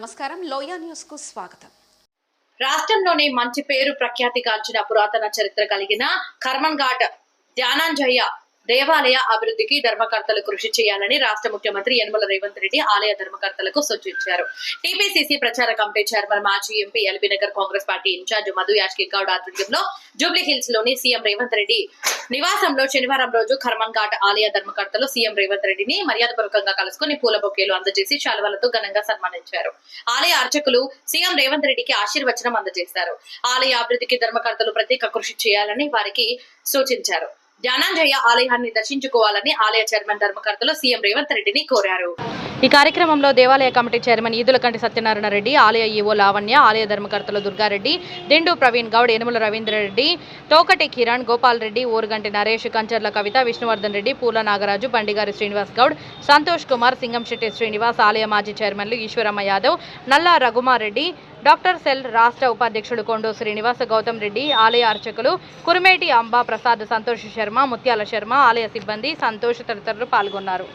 నమస్కారం. లోయానియోస్కు స్వాగతం. రాష్ట్రంలోనే మంచి పేరు ప్రఖ్యాతి గాంచిన పురాతన చరిత్ర కలిగిన కర్మన్ ఘాట్ ధ్యానాంజయ్య దేవాలయ అభివృద్ధికి ధర్మకర్తలు కృషి చేయాలని రాష్ట్ర ముఖ్యమంత్రి యనమల రేవంత్ రెడ్డి ఆలయ ధర్మకర్తలకు సూచించారు. టీపీసీసీ ప్రచార కమిటీ చైర్మన్ మాజీ MP LB Nagar Congress party in charge Madhu Yashki Goud ఆధ్వర్యంలో జూబ్లీ హిల్స్లోని సీఎం రేవంత్ రెడ్డి నివాసంలో శనివారం రోజు ఖర్మన్ ఘాట్ ఆలయ ధర్మకర్తలు సీఎం రేవంత్ రెడ్డిని మర్యాదపూర్వకంగా కలుసుకుని పూల బొకేలు అందజేసి శాలువలతో ఘనంగా సన్మానించారు. ఆలయ అర్చకులు సీఎం రేవంత్ రెడ్డికి ఆశీర్వచనం అందజేశారు. ఆలయ అభివృద్ధికి ధర్మకర్తలు ప్రత్యేక కృషి చేయాలని వారికి సూచించారు. ధ్యానాంజయ్య ఆలయాన్ని దర్శించుకోవాలని ఆలయ చైర్మన్ ధర్మకర్తలు సీఎం రేవంత్ రెడ్డిని కోరారు. ఈ కార్యక్రమంలో దేవాలయ కమిటీ చైర్మన్ ఈదులకంటి సత్యనారాయణ రెడ్డి ఆలయ ఈవో లావణ్య ఆలయ ధర్మకర్తలు దుర్గారెడ్డి దిండు ప్రవీణ్ గౌడ్ యనుమల రవీంద్రరెడ్డి తోకటి కిరణ్ గోపాల్ రెడ్డి ఊరుగంటి నరేష్ కంచర్ల కవిత విష్ణువర్ధన్ రెడ్డి పూల నాగరాజు బండిగారి శ్రీనివాస్ గౌడ్ సంతోష్ కుమార్ సింగంశెట్టి శ్రీనివాస్ ఆలయ మాజీ చైర్మన్లు ఈశ్వరమ్మ యాదవ్ నల్లా రఘుమారెడ్డి డాక్టర్ సెల్ రాష్ట్ర ఉపాధ్యక్షుడు కొండో శ్రీనివాస గౌతమ్ రెడ్డి ఆలయ అర్చకులు కురిమేటి అంబా ప్రసాద్ సంతోష్ శర్మ ముత్యాల శర్మ ఆలయ సిబ్బంది సంతోష్ తదితరులు పాల్గొన్నారు.